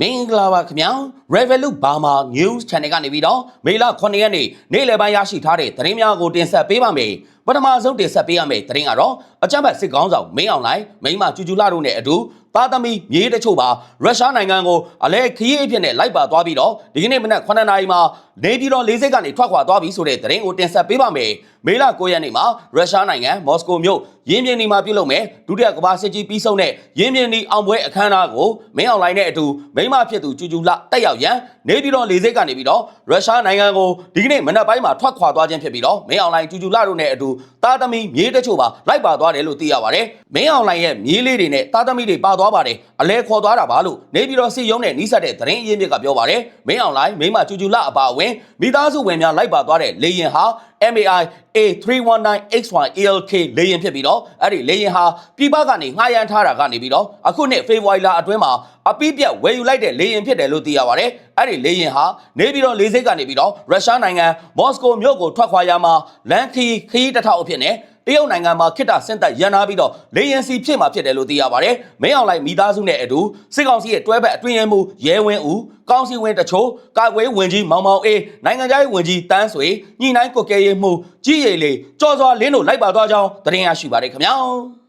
မင်္ဂလာပါခင်ဗျာ Revolut Burma News Channel ကနေပြီးတော့မေလ9ရက်နေ့နေ့လယ်ပိုင်းရရှိထားတဲ့သတင်းများကိုတင်ဆက်ပေးပါမယ်ပထမဆုံးတင်ဆက်ပေးရမယ့်သတင်းကတော့အကြမ်းဖက်စစ်ကောင်းဆောင်မင်းအောင်လှိုင်မိမကျူကျူလာတို့နဲ့အတူသားသမီးမြေးတချို့ပါရုရှားနိုင်ငံကိုအလဲခရီးအဖြစ်နဲ့လိုက်ပါသွားပြီးတော့ဒီကနေ့မနက်9နာရီမှာနေပြည်တော်လေးစိတ်ကနေထွက်ခွာသွားပြီဆိုတဲ့သတင်းကိုတင်ဆက်ပေးပါမယ် မေလ9ရက်နေ့မှာရုရှားနိုင်ငံမော်စကိုမြို့ရင်းမြင်းဒီမှာပြုလုပ်မယ်ဒုတိယကမ္ဘာစစ်ကြီးပြီးဆုံးတဲ့ရင်းမြင်းဒီအောင်ပွဲအခမ်းအနားကိုမင်းအောင်လှိုင်နဲ့အတူမိမဖြစ်သူကျူကျူလာတက်ရောက်ရန်နေပြည်တော်လေးစိတ်ကနေပြီးတော့ရုရှားနိုင်ငံကိုဒီကနေ့မနက်ပိုင်းမှာထွက်ခွာသွားခြင်းဖြစ်ပြီးတော့မင်းအောင်လှိုင်ကျူကျူလာတို့နဲ့အတူသားသမီးမြေးတချို့ပါလိုက်ပါသွားတယ်လို့သိရပါတယ်မင်းအောင်လှိုင်ရဲ့မြေးလေးတွေနဲ့သားသမီးတွေပါသွားပါတယ်အလဲခေါ်သွားတာပါလို့နေပြည်တော်စီရုံးနဲ့နီးစပ်တဲ့သတင်းအရင်းမြစ်ကပြောပါတယ်မင်းအောင်လှိုင်မိမကျူကျူလာအပါအဝင်မိသားစုဝင်များလိုက်ပါသွားတဲ့လေရင်ဟာ MAI A319XY ALK လေရင်ဖြစ်ပြီးတော့အဲ့ဒီလေရင်ဟာပြည်ပကနေငှားရမ်းထားတာကနေပြီးတော့အခုနှစ်ဖေဖော်ဝါရီလအတွင်းမှာအပိပြက်ဝယ်ယူလိုက်တဲ့လေရင်ဖြစ်တယ်လို့သိရပါတယ်အဲ့ဒီလေရင်ဟာနေပြီးတော့လေစိတ်ကနေပြီးတော့ရုရှားနိုင်ငံမော်စကိုမြို့ကိုထွက်ခွာရမှာလန်ခီခီးတစ်ထောက်အဖြစ်နဲ့ တရုတ်နိုင်ငံမှာခိတ္တဆင့်သက်ရန်နာပြီးတော့လေရင်စီဖြစ်မှာဖြစ်တယ်လို့သိရပါတယ်။မင်းအောင်လိုက်မိသားစုနဲ့အတူစစ်ကောင်စီရဲ့တွဲဘက်အတွင်းရဲမှုရဲဝင်းဦးကောင်းစီဝင်တချို့ကာကွယ်ဝင်ကြီးမောင်မောင်အေးနိုင်ငံခြားရေးဝင်ကြီးတန်းဆွေညှိနှိုင်းကွက်ကဲရေးမှုကြီးရည်လေးကြော်စွာလင်းတို့လိုက်ပါသွားကြောင်းသတင်းရရှိပါတယ်ခင်ဗျာ။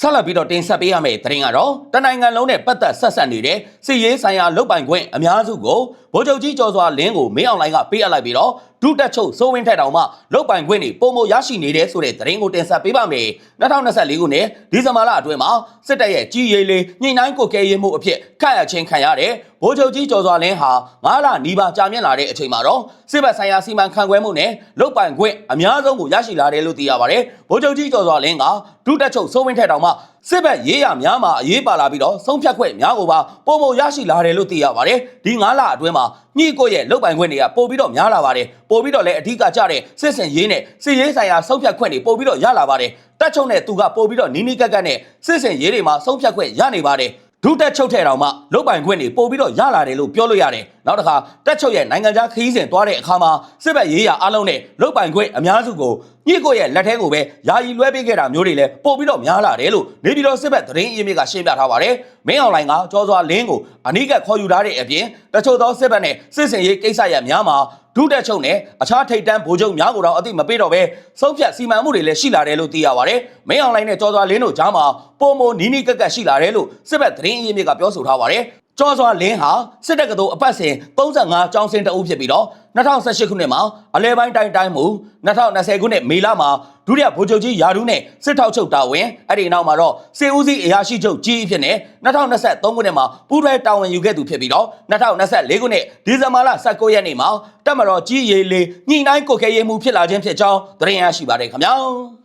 ဆက်လက်ပြီးတော့တင်ဆက်ပေးရမယ့်သတင်းကတော့တနိုင်ငံလုံးနဲ့ပတ်သက်ဆက်ဆက်နေတဲ့စစ်ရေးဆိုင်ရာလုပ်ပိုင်ခွင့်အများစုကိုဗိုလ်ချုပ်ကြီးကျော်စွာလင်းကိုမင်းအောင်လှိုင်ကပေးအပ်လိုက်ပြီးတော့ ဒုတက်ချုပ်စိုးဝင်းထက်တောင်မှလုပ်ပိုင်ခွင့်တွေပုံမရရှိနေတဲ့ဆိုတဲ့သတင်းကိုတင်ဆက်ပေးပါမယ်2024ခုနှစ်ဒီဇင်ဘာလအတွင်းမှာစစ်တပ်ရဲ့ကြီးရေးလေးညှိနှိုင်းကိုကဲရေးမှုအဖြစ်ခန့်အပ်ခြင်းခံရတဲ့ဗိုလ်ချုပ်ကြီးကျော်စွာလင်းဟာ9လနီးပါးကြာမြင့်လာတဲ့အချိန်မှာတော့စစ်ဘက်ဆိုင်ရာစီမံခန့်ခွဲမှုနဲ့လုပ်ပိုင်ခွင့်အများဆုံးကိုရရှိလာတယ်လို့သိရပါတယ်ဗိုလ်ချုပ်ကြီးကျော်စွာလင်းကဒုတက်ချုပ်စိုးဝင်းထက်တောင်မှ စစ်ဘက်ရေးရများမှာအရေးပါလာပြီးတော့ဆုံးဖြတ်ခွင့်များကိုပါပုံမရရှိလာတယ်လို့သိရပါတယ်ဒီ9လအတွင်းမှာညှိကိုရဲ့လုပ်ပိုင်ခွင့်တွေကပို့ပြီးတော့များလာပါတယ်ပို့ပြီးတော့လည်းအဓိကကျတဲ့စစ်စင်ရေးနဲ့စစ်ရေးဆိုင်ရာဆုံးဖြတ်ခွင့်တွေပို့ပြီးတော့ရလာပါတယ်တက်ချုံနဲ့သူကပို့ပြီးတော့နီးနီးကပ်ကပ်နဲ့စစ်စင်ရေးတွေမှာဆုံးဖြတ်ခွင့်ရနေပါတယ်ဒုတက်ချုပ်ထဲတောင်မှလုတ်ပိုင်ခွင့်တွေပို့ပြီးတော့ရလာတယ်လို့ပြောလို့ရတယ်။နောက်တစ်ခါတက်ချုပ်ရဲ့နိုင်ငံခြားခရီးစဉ်သွားတဲ့အခါမှာစစ်ဘက်ရေးရာအလုံးနဲ့လုတ်ပိုင်ခွင့်အများစုကို ညှိကိုရဲ့လက်ထဲကိုပဲယာယီလွှဲပေးခဲ့တာမျိုးတွေလည်းပို့ပြီးတော့များလာတယ်လို့နေပြည်တော်စစ်ဘက်သတင်းအရင်းမြစ်ကရှင်းပြထားပါတယ်။မင်းအွန်လိုင်းကကြောစွာလင်းကိုအနိကခေါ်ယူထားတဲ့အပြင်တချို့သောစစ်ဘက်နဲ့စစ်စင်ရေးကိစ္စရပ်များမှာဒုတက်ချုပ်နဲ့အခြားထိပ်တန်းဗိုလ်ချုပ်များကိုတော့အသိမပေးတော့ပဲဆုံးဖြတ်စီမံမှုတွေလည်းရှိလာတယ်လို့သိရပါတယ်။မင်းအွန်လိုင်းနဲ့ကြောစွာလင်းတို့ကြားမှာပုံမနီးနီးကက်ကက်ရှိလာတယ်လို့စစ်ဘက်သတင်းအရင်းမြစ်ကပြောဆိုထားပါတယ်။ ကျော်စွာလင်းဟာစစ်တပ်ကတော်အပတ်စဉ်35ကျောင်းစင်းတအုပ်ဖြစ်ပြီးတော့2018ခုနှစ်မှာအလဲပိုင်းတိုင်းတိုင်းမူ2020ခုနှစ်မေလမှာဒုတိယဗိုလ်ချုပ်ကြီးယာဒူးနဲ့စစ်ထောက်ချုပ်တာဝန်အဲ့ဒီနောက်မှာတော့စေဦးစီးအရာရှိချုပ်ကြီးအဖြစ်နဲ့2023ခုနှစ်မှာပူးတွဲတာဝန်ယူခဲ့သူဖြစ်ပြီးတော့2024ခုနှစ်ဒီဇင်ဘာလ19ရက်နေ့မှာတက်မတော်ကြီးရေးလေးညှိနှိုင်းကုတ်ခဲရေးမှုဖြစ်လာခြင်းဖြစ်ကြောင်းသတင်းရရှိပါတယ်ခင်ဗျာ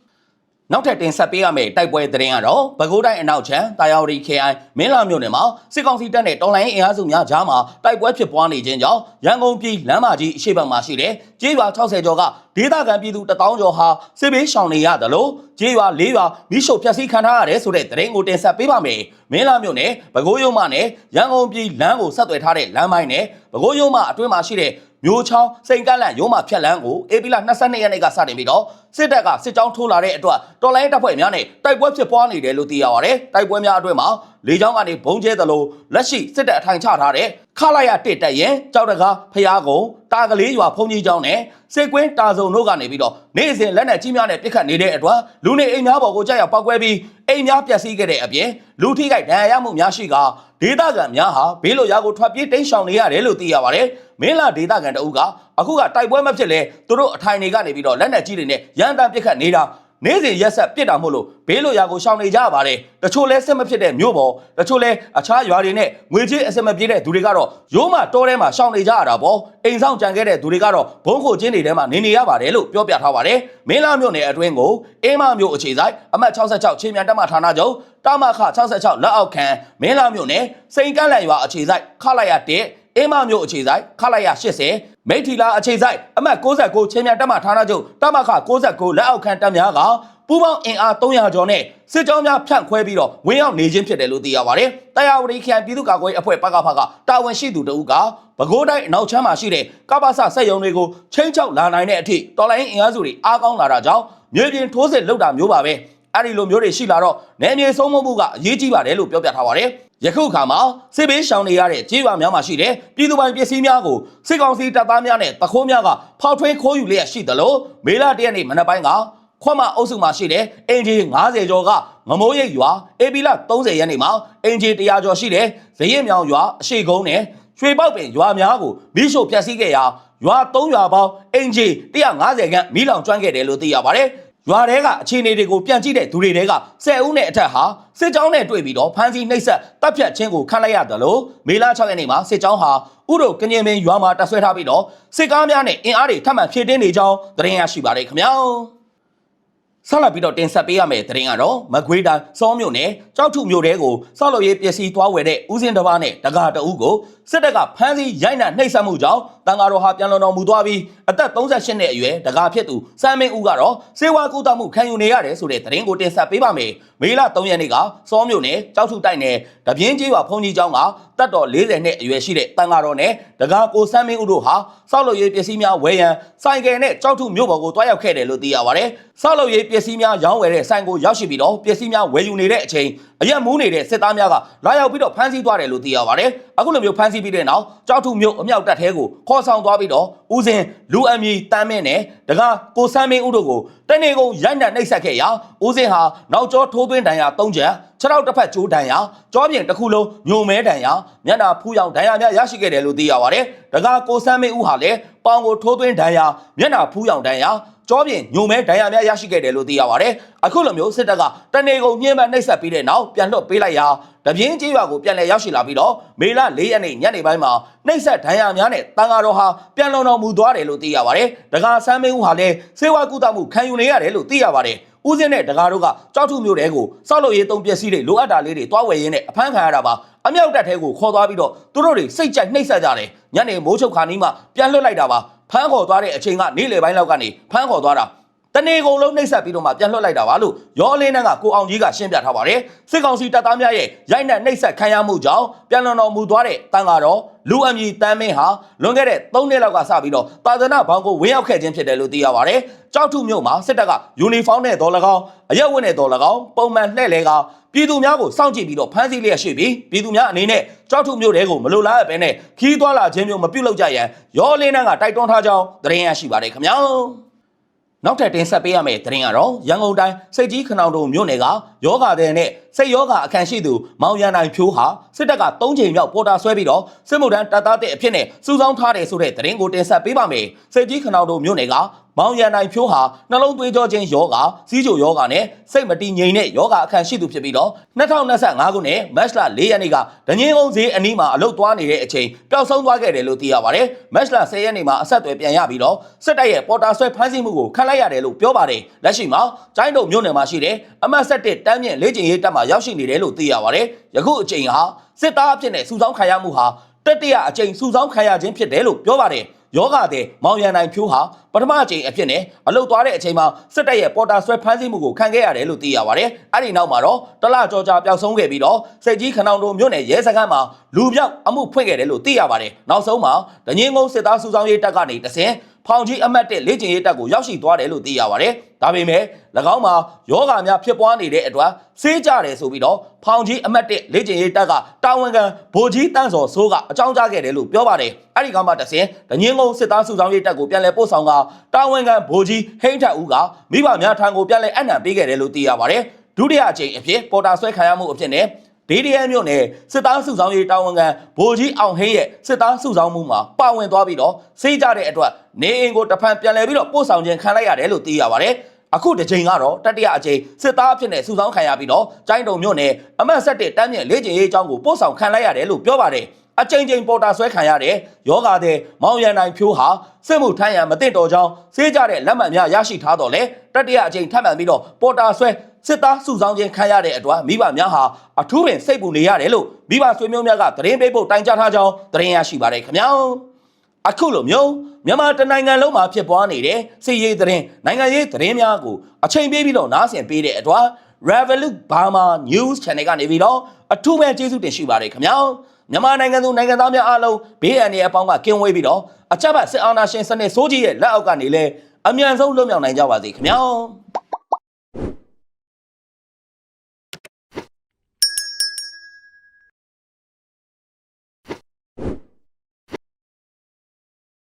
နောက်ထပ်တင်ဆက်ပေးရမယ့်တိုက်ပွဲသတင်းကတော့ပဲခူးတိုင်းအနောက်ချမ်းတာယာဝတီ KI မင်းလာမြို့နယ်မှာစစ်ကောင်စီတပ်နဲ့တော်လိုင်းအင်အားစုများကြားမှာတိုက်ပွဲဖြစ်ပွားနေခြင်းကြောင့်ရန်ကုန်ပြည်လမ်းမကြီးအရှိတ်ဘက်မှာရှိတဲ့ကျေးရွာ60ကျော်ကဒေသခံပြည်သူ1000ကျော်ဟာစစ်ဘေးရှောင်နေရတယ်လို့ကျေးရွာ၄ရွာမိရှုဖျက်ဆီးခံထားရတယ်ဆိုတဲ့သတင်းကိုတင်ဆက်ပေးပါမယ်။မင်းလာမြို့နယ်ပဲခူးရုံးမနဲ့ရန်ကုန်ပြည်လမ်းကိုဆက်သွယ်ထားတဲ့လမ်းပိုင်းနဲ့ပဲခူးရုံးမအတွင်းမှာရှိတဲ့ မျိုးချောင်းစိန်ကန့်လန့်ရုံးမဖြတ်လန်းကိုအေပီလာ22ရက်နေ့ကစတင်ပြီးတော့စစ်တပ်ကစစ်ကြောင်းထိုးလာတဲ့အတွက်တော်လိုင်းတပ်ဖွဲ့များနဲ့တိုက်ပွဲဖြစ်ပွားနေတယ်လို့သိရပါတယ်။တိုက်ပွဲများအတွင်းမှာလေကြောင်းကနေဘုံကျဲသလိုလက်ရှိစစ်တပ်အထိုင်ချထားတဲ့ခလာရတစ်တက်ရင်ကြောက်တကားဖျားကုံတာကလေးရွာဖုန်ကြီးကျောင်းနဲ့စေကွင်းတာစုံတို့ကနေပြီးတော့နေ့စဉ်လက်နက်ကြီးများနဲ့ပစ်ခတ်နေတဲ့အတွက်လူနေအိမ်များပေါ်ကိုကြာရောက်ပောက်ကွဲပြီး အိမ်များပျက်စီးခဲ့တဲ့အပြင်လူထိခိုက်ဒဏ်ရာရမှုများရှိကဒေသခံများဟာဘေးလွတ်ရာကိုထွက်ပြေးတိမ်းရှောင်နေရတယ်လို့သိရပါတယ်။မင်းလာဒေသခံတအုပ်ကအခုကတိုက်ပွဲမဖြစ်လဲသူတို့အထိုင်တွေကနေပြီးတော့လက်နက်ကြီးတွေနဲ့ရန်တမ်းပစ်ခတ်နေတာ နေ့စဉ်ရက်ဆက်ပြစ်တာမို့လို့ဘေးလွတ်ရာကိုရှောင်နေကြရပါတယ်တချို့လဲစစ်မဖြစ်တဲ့မြို့ပေါ်တချို့လဲအခြားရွာတွေနဲ့ငွေကြေးအစမပြေးတဲ့သူတွေကတော့ရိုးမတောထဲမှာရှောင်နေကြရတာပေါ့အိမ်ဆောင်ကြံခဲ့တဲ့သူတွေကတော့ဘုံခိုချင်းတွေထဲမှာနေနေရပါတယ်လို့ပြောပြထားပါတယ်မင်းလာမြို့နယ်အတွင်းကိုအေးမမြို့အခြေဆိုင်အမှတ်66ချင်းမြန်တက်မဌာနချုပ်တာမခ66လက်အောက်ခံမင်းလာမြို့နယ်စိန်ကန့်လန့်ရွာအခြေဆိုင်ခလိုက်ရတဲ့အေးမမျိုးအခြေဆိုင်ခလိုက်ရ80 မိထီလာအခြေဆိုင်အမှတ်69ချင်းမြန်တက်မဌာနချုပ်တမခ69လက်အောက်ခံတပ်များကပူးပေါင်းအင်အား300ကျော်နဲ့စစ်ကြောင်းများဖြန့်ခွဲပြီးတော့ဝင်ရောက်နေခြင်းဖြစ်တယ်လို့သိရပါတယ်။တရားဝတီခရိုင်ပြည်သူ့ကာကွယ်ရေးအဖွဲ့ပကဖကတာဝန်ရှိသူတဦးကပဲခူးတိုင်းအနောက်ချမ်းမှာရှိတဲ့ကပ္ပစစက်ယုံတွေကိုချင်းချောက်လာနိုင်တဲ့အထိတော်လိုင်းအင်အားစုတွေအားကောင်းလာတာကြောင့်မြေပြင်ထိုးစစ်လုပ်တာမျိုးပါပဲ။အဲ့ဒီလိုမျိုးတွေရှိလာတော့နယ်မြေဆုံးမမှုကအရေးကြီးပါတယ်လို့ပြောပြထားပါတယ်။ ယခုအခါမှာစစ်ဘေးရှောင်နေရတဲ့ကြေးရွာများမှာရှိတဲ့ပြည်သူပိုင်ပစ္စည်းများကိုစစ်ကောင်စီတပ်သားများနဲ့တခိုးများကဖောက်ထွင်းခိုးယူလျက်ရှိသလိုမေလတရက်နေ့မနက်ပိုင်းကခွမအုပ်စုမှာရှိတဲ့အင်ဂျီ90ကျော်ကငမိုးရိပ်ရွာအေပီလာ30ရက်နေ့မှာအင်ဂျီ100ကျော်ရှိတဲ့ဇရင်မြောင်ရွာအရှိကုန်းနဲ့ရွှေပေါက်ပင်ရွာများကိုမိရှို့ဖျက်ဆီးခဲ့ရာရွာ3ရွာပေါင်းအင်ဂျီ150ခန့်မိလောင်ကျွမ်းခဲ့တယ်လို့သိရပါတယ်။ ရွာတဲကအခြေအနေတွေကိုပြန်ကြည့်တဲ့သူတွေတဲက10ဦးနဲ့အထက်ဟာစစ်ကြောင်းနဲ့တွေ့ပြီးတော့ဖမ်းဆီးနှိပ်စက်တပ်ဖြတ်ခြင်းကိုခံလိုက်ရတယ်လို့မေလ6ရက်နေ့မှာစစ်ကြောင်းဟာဥရုကညင်ပင်ရွာမှာတပ်ဆွဲထားပြီးတော့စစ်ကားများနဲ့အင်အားတွေထပ်မံဖြည့်တင်းနေကြောင်းသတင်းရရှိပါတယ်ခင်ဗျာ။ ဆက်လက်ပြီးတော့တင်ဆက်ပေးရမယ့်သတင်းကတော့မကွေးတိုင်းစောမြို့နယ်ကြောက်ထုမြို့တဲကိုဆောက်လုပ်ရေးပစ္စည်းသွားဝယ်တဲ့ဦးစင်းတစ်ပါးနဲ့တကားတအုပ်ကိုစစ်တပ်ကဖမ်းဆီးရိုက်နှက်နှိပ်စက်မှုကြောင့်တန်ဃာတော်ဟာပြန်လွန်တော်မူသွားပြီးအသက်38နှစ်အရွယ်တကားဖြစ်သူစမ်းမင်းဦးကတော့စေဝါကူတာမှုခံယူနေရတယ်ဆိုတဲ့သတင်းကိုတင်ဆက်ပေးပါမယ်။မေလ3ရက်နေ့ကစောမြို့နယ်ကြောက်ထုတိုက်နယ် တပြင်းကြီးပါဖုန်ကြီးကျောင်းကတပ်တော်40နှစ်အရွယ်ရှိတဲ့တန်ဃာတော်နဲ့တကားကိုစမ်းမင်းဦးတို့ဟာဆောက်လုပ်ရေးပစ္စည်းများဝယ်ရန်ဆိုင်ကယ်နဲ့ကြောက်ထုမြို့ပေါ်ကိုတွားရောက်ခဲ့တယ်လို့သိရပါတယ်။ဆောက်လုပ်ရေးပစ္စည်းများရောင်းဝယ်တဲ့ဆိုင်ကိုရောက်ရှိပြီးတော့ပစ္စည်းများဝယ်ယူနေတဲ့အချိန် အရက်မူးနေတဲ့စစ်သားများကလာရောက်ပြီးတော့ဖမ်းဆီးသွားတယ်လို့သိရပါတယ်။အခုလိုမျိုးဖမ်းဆီးပြီးတဲ့နောက်ကြောက်ထုမြို့အမြောက်တပ်ထဲကိုခေါ်ဆောင်သွားပြီးတော့ဦးစင်လူအမီတမ်းမင်းနဲ့တကားကိုစမ်းမင်းဦးတို့ကိုတနေ့ကုန်ရိုက်နှက်နှိပ်စက်ခဲ့ရာဦးစင်ဟာနောက်ကျောထိုးသွင်းဒဏ်ရာ၃ချက်ခြေထောက်တစ်ဖက်ကျိုးဒဏ်ရာကြောပြင်တစ်ခုလုံးညုံမဲဒဏ်ရာမျက်နှာဖူးရောင်ဒဏ်ရာများရရှိခဲ့တယ်လို့သိရပါတယ်။တကားကိုစမ်းမင်းဦးဟာလည်းပေါင်ကိုထိုးသွင်းဒဏ်ရာမျက်နှာဖူးရောင်ဒဏ်ရာ ကြောပြင်ညုံမဲဒဏ်ရာများရရှိခဲ့တယ်လို့သိရပါတယ်။အခုလိုမျိုးစစ်တပ်ကတနေကုန်ညှင်းပန်းနှိပ်စက်ပြီးတဲ့နောက်ပြန်လွှတ်ပေးလိုက်ရာတပြင်းကြီးရွာကိုပြန်လည်ရောက်ရှိလာပြီးတော့မေလ၄ရက်နေ့ညနေပိုင်းမှာနှိပ်စက်ဒဏ်ရာများနဲ့တန်ဃာတော်ဟာပြန်လုံတော်မူသွားတယ်လို့သိရပါတယ်။တကားဆမ်းမင်းဦးဟာလည်းစေဝါကူတာမှုခံယူနေရတယ်လို့သိရပါတယ်။ဦးစင်းနဲ့တကားတို့ကကြောက်ထုမျိုးတဲကိုစောက်လို့ရေးသုံးပစ္စည်းတွေလိုအပ်တာလေးတွေတွားဝယ်ရင်းနဲ့အဖမ်းခံရတာပါအမြောက်တက်ထဲကိုခေါ်သွားပြီးတော့သူတို့တွေစိတ်ကြိုက်နှိပ်စက်ကြတယ်ညနေမိုးချုပ်ခါနီးမှပြန်လွတ်လိုက်တာပါ ဖမ်းခေါ်သွားတဲ့အချိန်ကနေ့လယ်ပိုင်းလောက်ကနေဖမ်းခေါ်သွားတာတနေကုန်လုံးနှိပ်စက်ပြီးတော့မှပြန်လွှတ်လိုက်တာပါလို့ရောအလင်းနှန်းကကိုအောင်ကြီးကရှင်းပြထားပါတယ်စစ်ကောင်စီတပ်သားများရဲ့ရိုက်နှက်နှိပ်စက်ခံရမှုကြောင့်ပြန်လွန်တော်မူသွားတဲ့တန်ဃာတော် လူအမည်တမ်းမင်းဟာလွန်ခဲ့တဲ့3နှစ်လောက်ကစပြီးတော့တာသနာဘောင်ကိုဝင်းရောက်ခဲ့ခြင်းဖြစ်တယ်လို့သိရပါတယ်ကြောက်ထုမြို့မှာစစ်တပ်ကယူနီဖောင်းနဲ့တော်၎င်းအရက်ဝတ်နဲ့တော်၎င်းပုံမှန်လှည့်လဲကပြည်သူများကိုစောင့်ကြည့်ပြီးတော့ဖမ်းဆီးလျက်ရှိပြီးပြည်သူများအနေနဲ့ကြောက်ထုမြို့တွေကိုမလိုလားပဲနဲ့ခီးသွားလာခြင်းမျိုးမပြုလုပ်ကြရန်ရောလင်းနှန်းကတိုက်တွန်းထားကြောင်းသတင်းရရှိပါတယ်ခင်ဗျာနောက်ထပ်တင်ဆက်ပေးရမယ့်သတင်းကတော့ရန်ကုန်တိုင်းစိတ်ကြီးခဏောင်တုံမြို့နယ်ကယောဂတဲ့နဲ့စိတ်ယောဂအခန့်ရှိသူမောင်ရန်နိုင်ဖြိုးဟာစစ်တပ်က၃ချိန်မြောက်ပေါ်တာဆွဲပြီးတော့စစ်မှုထမ်းတပ်သားတဲ့အဖြစ်နဲ့စုဆောင်းထားတယ်ဆိုတဲ့သတင်းကိုတင်ဆက်ပေးပါမယ်။စိတ်ကြီးခဏောင်တုံမြို့နယ်ကမောင်ရန်နိုင်ဖြိုးဟာနှလုံးသွေးကြောခြင်းယောဂစီးချိုယောဂနဲ့စိတ်မတည်ငြိမ်တဲ့ယောဂအခန့်ရှိသူဖြစ်ပြီးတော့2025ခုနှစ်မတ်လ4ရက်နေ့ကဒညင်းကုန်းဈေးအနီးမှာအလုတ်သွားနေတဲ့အချိန်ပျောက်ဆုံးသွားခဲ့တယ်လို့သိရပါတယ်။မတ်လ10ရက်နေ့မှာအဆက်အသွယ်ပြန်ရပြီးတော့စစ်တပ်ရဲ့ပေါ်တာဆွဲဖမ်းဆီးမှုကိုခံလိုက်ရတယ်လို့ပြောပါတယ်။လက်ရှိမှာကျိုင်းတုံမြို့နယ်မှာရှိတဲ့အမတ်ဆက်တစ်တမ်းမြင့်လေ့ကျင့်ရေးတပ်မှာရောက်ရှိနေတယ်လို့သိရပါတယ်။ယခုအချိန်ဟာစစ်သားအဖြစ်နဲ့စုဆောင်းခံရမှုဟာတတိယအကြိမ်စုဆောင်းခံရခြင်းဖြစ်တယ်လို့ပြောပါတယ်။ယောဂတဲ့မောင်ရန်နိုင်ဖြိုးဟာပထမအကြိမ်အဖြစ်နဲ့အလုတ်သွားတဲ့အချိန်မှာစစ်တပ်ရဲ့ပေါ်တာဆွဲဖမ်းဆီးမှုကိုခံခဲ့ရတယ်လို့သိရပါတယ်။အဲ့ဒီနောက်မှာတော့တလကြောကြာပျောက်ဆုံးခဲ့ပြီးတော့စိတ်ကြီးခဏောင်တုံမြို့နယ်ရဲစခန်းမှာလူပြောက်အမှုဖွင့်ခဲ့တယ်လို့သိရပါတယ်။နောက်ဆုံးမှာဒငင်းကုန်းစစ်သားစုဆောင်ရေးတပ်ကနေတဆင် ဖောင်ကြီးအမတ်တဲ့လေ့ကျင့်ရေးတပ်ကိုရောက်ရှိသွားတယ်လို့သိရပါတယ်။ဒါပေမဲ့၎င်းမှာယောဂများဖြစ်ပွားနေတဲ့အတွက်စေးကြတယ်ဆိုပြီးတော့ဖောင်ကြီးအမတ်တဲ့လေ့ကျင့်ရေးတပ်ကတာဝန်ခံဗိုလ်ကြီးတန်းစော်စိုးကအကြောင်းကြားခဲ့တယ်လို့ပြောပါတယ်။အဲ့ဒီကောင်မှတဆင်ဒငင်းကုန်းစစ်သားစုဆောင်ရေးတပ်ကိုပြန်လည်ပို့ဆောင်ကတာဝန်ခံဗိုလ်ကြီးဟိန်းထက်ဦးကမိဘများထံကိုပြန်လည်အနံပေးခဲ့တယ်လို့သိရပါတယ်။ဒုတိယအကြိမ်အဖြစ်ပေါ်တာဆွဲခံရမှုအဖြစ်နဲ့ ဒေဒီယန်မြို့နယ်စစ်သားစုဆောင်ရေးတာဝန်ခံဗိုလ်ကြီးအောင်ဟင်းရဲ့စစ်သားစုဆောင်မှုမှာပါဝင်သွားပြီးတော့စေးကြတဲ့အတွက်နေအိမ်ကိုတဖန်ပြန်လည်ပြီးတော့ပို့ဆောင်ခြင်းခံလိုက်ရတယ်လို့သိရပါတယ်။အခုတစ်ချိန်ကတော့တတိယအကြိမ်စစ်သားအဖြစ်နဲ့စုဆောင်းခံရပြီးတော့ကျိုင်းတုံမြို့နယ်အမတ်ဆက်တဲ့တမ်းမြင့်လေ့ကျင့်ရေးအကြောင်းကိုပို့ဆောင်ခံလိုက်ရတယ်လို့ပြောပါတယ်။အချိန်ချင်းပေါ်တာဆွဲခံရတဲ့ယောဂါတဲ့မောင်ရန်နိုင်ဖြိုးဟာစစ်မှုထမ်းရန်မတင်တော်ကြောင်းစေးကြတဲ့လက်မှတ်များရရှိထားတော့လေတတိယအကြိမ်ထပ်မံပြီးတော့ပေါ်တာဆွဲ စစ်သားစုဆောင်ခြင်းခံရတဲ့အတွက်မိဘများဟာအထူးပင်စိတ်ပူနေရတယ်လို့မိဘဆွေမျိုးများကသတင်းပေးဖို့တိုင်ကြားထားကြောင်းသတင်းရရှိပါတယ်ခင်ဗျာအခုလိုမျိုးမြန်မာတနိုင်ငံလုံးမှာဖြစ်ပွားနေတဲ့စစ်ရေးသတင်းနိုင်ငံရေးသတင်းများကိုအချိန်ပေးပြီးတော့နားဆင်ပေးတဲ့အတွက် Revolut Burma News Channel ကနေပြီးတော့အထူးပဲကျေးဇူးတင်ရှိပါတယ်ခင်ဗျာမြန်မာနိုင်ငံသူနိုင်ငံသားများအားလုံးဘေးအန္တရာယ်အပေါင်းကကင်းဝေးပြီးတော့အချက်ဘတ်စစ်အာဏာရှင်စနစ်စိုးကြီးရဲ့လက်အောက်ကနေလဲအမြန်ဆုံးလွတ်မြောက်နိုင်ကြပါစေခင်ဗျာ